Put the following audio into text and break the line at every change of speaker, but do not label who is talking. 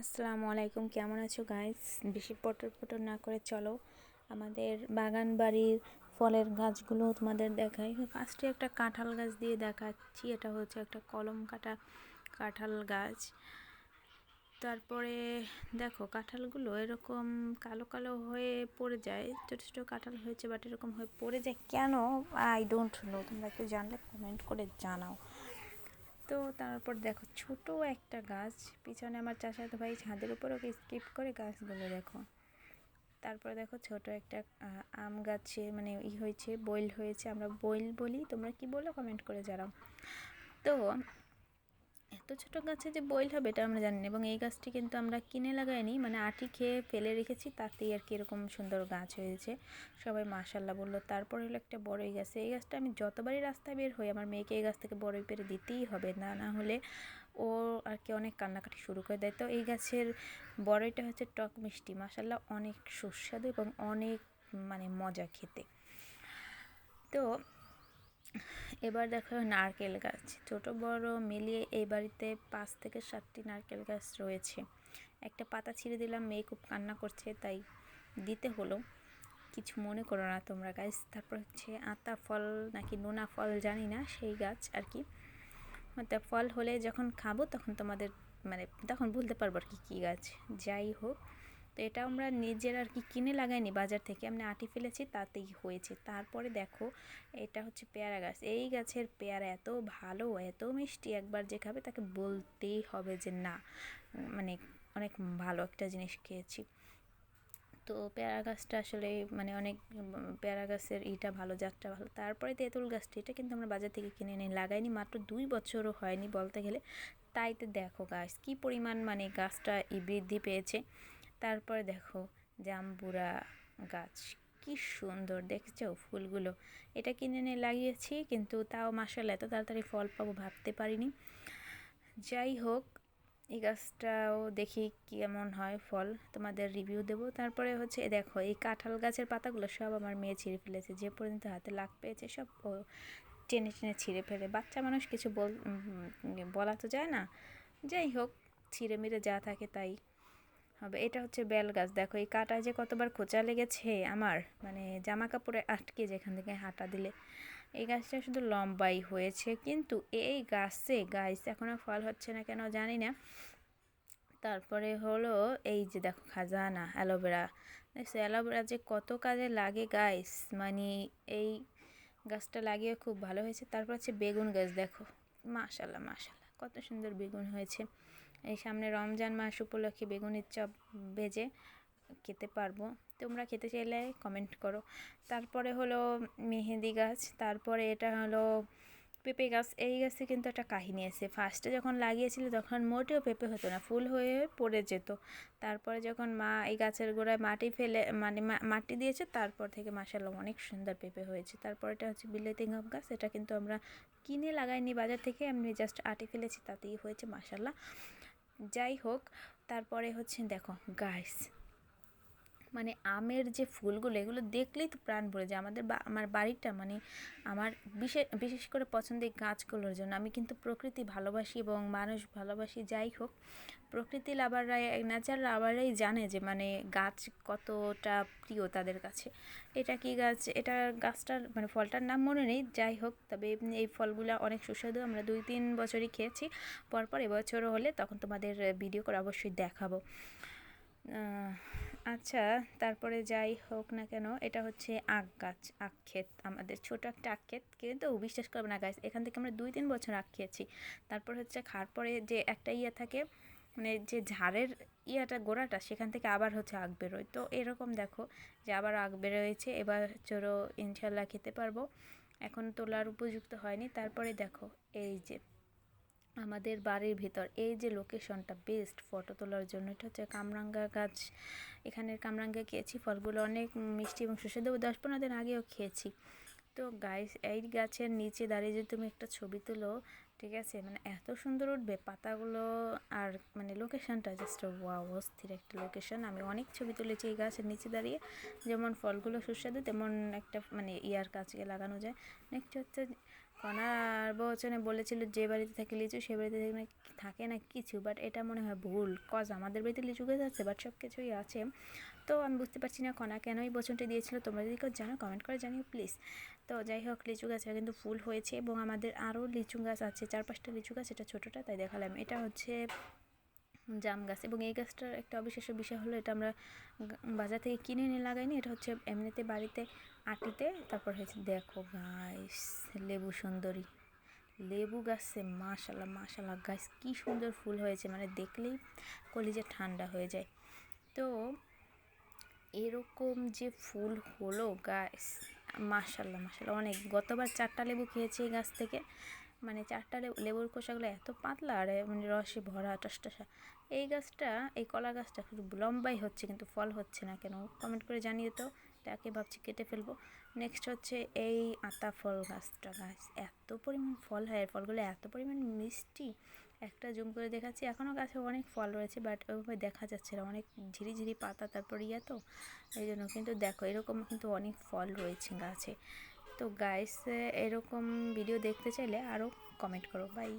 আসসালামু আলাইকুম, কেমন আছো গাইস বেশি পটর পটর না করে চলো। আমাদের বাগান বাড়ির ফলের গাছগুলো তোমাদের দেখাই। ফার্স্টে একটা কাঁঠাল গাছ দিয়ে দেখাচ্ছি, এটা হচ্ছে একটা কলম কাটা কাঁঠাল গাছ। তারপরে দেখো, কাঁঠালগুলো এরকম কালো কালো হয়ে পড়ে যায়, ছোটো ছোটো কাঁঠাল হয়েছে বাট এরকম হয়ে পড়ে যায় কেন? আই ডোন্ট নো তোমরা কেউ জানলে কমেন্ট করে জানাও। তো তারপর দেখো ছোট একটা গাছ, পিছনে আমার চাষাতো ভাই ছাদের উপর ওকে স্কিপ করে গাছগুলো দেখো। তারপরে দেখো ছোট একটা আম গাছে মানে ই হয়েছে, বইল হয়েছে, আমরা বইল বলি, তোমরা কি বলো কমেন্ট করে জানাও। তো এত ছোট গাছে যে বইল হবে এটা আমরা জানি না এবং এই গাছটি কিন্তু আমরা কিনে লাগাইনি মানে আটি খেয়ে ফেলে রেখেছি, তাতেই আর কি এরকম সুন্দর গাছ হয়েছে। সবাই মাশাল্লাহ বলল, তারপর হলো একটা বড়ই গাছ। এই গাছটা আমি যতবারই রাস্তায় বের হই, আমার মেয়েকে এই গাছ থেকে বড়ই পেরে দিতেই হবে, না না হলে ও আর কি অনেক কান্নাকাটি শুরু করে দেয়। তো এই গাছের বড়ইটা হচ্ছে টক মিষ্টি মাসাল্লাহ অনেক সুস্বাদু এবং অনেক মানে মজা খেতে। তো এবার দেখো নারকেল গাছ। ছোট, বড় মিলিয়ে এই বাড়িতে পাঁচ থেকে সাতটি নারকেল গাছ রয়েছে। একটা পাতা ছিঁড়ে দিলাম, মেয়ে খুব কান্না করছে, তাই দিতে হলো। কিছু মনে করো না তোমরা গাছ তারপর হচ্ছে আতা ফল নাকি নোনা ফল জানি না, সেই গাছ আর কি। তা ফল হলে যখন খাব তখন তোমাদের মানে তখন বলতে পারব আর কি কী গাছ। যাই হোক তো এটা আমরা নিজের আর কি কিনে লাগাইনি বাজার থেকে, আমরা আটি ফেলেছি তাতেই হয়েছে। তারপরে দেখো, এটা হচ্ছে পেয়ারা গাছ। এই গাছের পেয়ারা এত ভালো, এত মিষ্টি, একবার যে খাবে তাকে বলতেই হবে যে না মানে অনেক ভালো একটা জিনিস খেয়েছি। তো পেয়ারা গাছটা আসলে মানে অনেক, পেয়ারা গাছের ইটা ভালো, জাতটা ভালো। তারপরে তেঁতুল গাছটি, এটা কিন্তু আমরা বাজার থেকে কিনে নিয়ে লাগাইনি, মাত্র দুই বছরও হয়নি বলতে গেলে। তাইতে দেখো গাছ কী পরিমাণ মানে গাছটা বৃদ্ধি পেয়েছে। তারপরে দেখো জাম্বুরা গাছ, কি সুন্দর। দেখছ ফুলগুলো? এটা কিনে এনে লাগিয়েছি, কিন্তু তাও মাসাল এত তাড়াতাড়ি ফল পাবো ভাবতে পারিনি। যাই হোক, এই গাছটাও দেখি কেমন হয় ফল। তোমাদের রিভিউ দেবো। তারপরে হচ্ছে দেখো, এই কাঁঠাল গাছের পাতাগুলো সব আমার মেয়ে ছিঁড়ে ফেলেছে। যে পর্যন্ত হাতে লাগ পেয়েছে সব টেনে টেনে ছিঁড়ে ফেলে। বাচ্চা মানুষ কিছু বল বলা তো যায় না। যাই হোক, ছিঁড়ে মিড়ে যা থাকে তাই। হবে। এটা হচ্ছে বেল গাছ। দেখো, এই কাটায় যে কতবার খোঁচা লেগেছে আমার মানে জামা কাপড়ে আটকে যেখান থেকে হাঁটা দিলে। এই গাছটা শুধু লম্বাই হয়েছে, কিন্তু এই গাছে গাছ এখনও ফল হচ্ছে না কেন জানি না। তারপরে হলো এই যে দেখো, খাজানা অ্যালোভেরা দেখছ অ্যালোভেরা যে কত কাজে লাগে গাছ মানে এই গাছটা লাগিয়ে খুব ভালো হয়েছে। তারপর হচ্ছে বেগুন গাছ, দেখো। মাশাল্লাহ মাশাল্লাহ। কত সুন্দর বেগুন হয়েছে। এই সামনে রমজান মাস উপলক্ষে বেগুনের চপ ভেজে খেতে পারব। তোমরা খেতে চাইলে কমেন্ট করো। তারপরে হলো মেহেদি গাছ, তারপরে এটা হলো পেঁপে গাছ, এই গাছে কিন্তু একটা কাহিনী আছে। ফার্স্টে যখন লাগিয়েছিল তখন মোটেও পেঁপে হতো না, ফুল হয়ে পড়ে যেত। তারপরে যখন মা এই গাছের গোড়ায় মাটি ফেলে মানে মাটি দিয়েছে, তারপর থেকে মাসাল্লাহ অনেক সুন্দর পেঁপে হয়েছে। তারপর এটা হচ্ছে বিলেতি গাব গাছ, এটা কিন্তু আমরা কিনে লাগাইনি বাজার থেকে আমি জাস্ট আটি ফেলেছি, তাতেই হয়েছে মাসাল্লাহ যাই হোক, তারপরে হচ্ছে দেখো গাছ মানে আমের যে ফুলগুলো, এগুলো দেখলেই তো প্রাণ ভরে যায়। আমাদের বা, আমার বাড়িটা মানে আমার বিশেষ বিশেষ করে পছন্দের গাছগুলোর জন্য আমি কিন্তু প্রকৃতি ভালোবাসি এবং মানুষ ভালোবাসি, যাই হোক। প্রকৃতি লাভাররাই ন্যাচার লাভাররাই জানে যে মানে গাছ কতটা প্রিয় তাদের কাছে। এটা কি গাছ, এটা গাছটার মানে ফলটার নাম মনে নেই, যাই হোক। তবে এই ফলগুলো অনেক সুস্বাদু, আমরা দুই তিন বছরই খেয়েছি। পরপর এবছরও হলে তখন তোমাদের ভিডিও করে অবশ্যই দেখাবো। আচ্ছা তারপরে যাই হোক না কেন, এটা হচ্ছে আখ গাছ, আখ ক্ষেত, আমাদের ছোটো একটা আখ ক্ষেত, কিন্তু বিশ্বাস করবে না গাছ এখান থেকে আমরা দুই তিন বছর আখ খেয়েছি। তারপর হচ্ছে খাওয়ার পরে যে একটা ইয়ে থাকে মানে যে ঝাড়ের ইয়াটা, গোড়াটা, সেখান থেকে আবার হচ্ছে আগ বেরোয়। তো এরকম দেখো যে আবার আগ বেরোয়েছে, এবার চোরো ইনশাল্লাহ খেতে পারব। এখন তোলার উপযুক্ত হয়নি, তারপরে দেখো, এই যে আমাদের বাড়ির ভিতর। এই যে লোকেশনটা বেস্ট ফটো তোলার জন্য, এটা হচ্ছে কামরাঙ্গা গাছ। এখানের কামরাঙ্গা খেয়েছি ফলগুলো অনেক মিষ্টি এবং সুস্বাদু। দশ পনেরো দিন আগেও খেয়েছি। তো গাছ এই গাছের নিচে দাঁড়িয়ে যদি তুমি একটা ছবি তুলো, ঠিক আছে? মানে এত সুন্দর উঠবে পাতাগুলো আর মানে লোকেশনটা জাস্ট ওয়া অস্থির একটা লোকেশন আমি অনেক ছবি তুলেছি এই গাছের নিচে দাঁড়িয়ে। যেমন ফলগুলো সুস্বাদু, তেমন একটা মানে ইয়ার কাছে লাগানো যায়। নেক্সট হচ্ছে কনার বচনে বলেছিল যে বাড়িতে থাকে লিচু, সে বাড়িতে থাকে না থাকে না কিছু বাট এটা মনে হয় ভুল কজ আমাদের বাড়িতে লিচু গাছ আছে বাট সব কিছুই আছে। তো আমি বুঝতে পারছি না কণা কেন এই বচনটি দিয়েছিল, তোমরা যদি কেউ জানো কমেন্ট করে জানিও প্লিজ তো যাই হোক, লিচু গাছটা কিন্তু ফুল হয়েছে এবং আমাদের আরও লিচু গাছ আছে চার পাঁচটা লিচু গাছ, এটা ছোটোটা, তাই দেখালাম। এটা হচ্ছে জাম গাছ। এবং এই গাছটার একটা অবিশেষ বিষয় হলো, এটা আমরা বাজার থেকে কিনে এনে লাগাইনি, এটা হচ্ছে এমনিতে বাড়িতে আটিতে, তারপর হচ্ছে দেখো গাছ লেবু সুন্দরী। লেবু গাছে, মাশাল্লাহ মাশাল্লাহ গাছ কি সুন্দর ফুল হয়েছে মানে দেখলেই কলিজে ঠান্ডা হয়ে যায়। তো এরকম যে ফুল হলো গাছ মাশাল্লাহ মাশাল্লাহ, অনেক, গতবার চারটা লেবু খেয়েছি এই গাছ থেকে। মানে চারটা লেবু লেবুর খোসাগুলো এত পাতলা, আর মানে রসে ভরা, টসটসা। এই গাছটা, এই কলা গাছটা শুধু লম্বাই হচ্ছে, কিন্তু ফল হচ্ছে না কেন? কমেন্ট করে জানিয়ে তো তাকে ভাবছি কেটে ফেলব। নেক্সট হচ্ছে এই আতা ফল গাছটা গাছ এত পরিমাণ ফল হয় ফলগুলো এত পরিমাণ মিষ্টি। একটা জুম করে দেখাচ্ছি এখনও গাছে অনেক ফল রয়েছে বাট ওইভাবে দেখা যাচ্ছে না। অনেক ঝিরি ঝিরি পাতা, তারপর ইয়ে তো এই জন্য কিন্তু দেখো, এরকম কিন্তু অনেক ফল রয়েছে গাছে। তো গাইস এরকম ভিডিও দেখতে চাইলে আরও কমেন্ট করো। বাই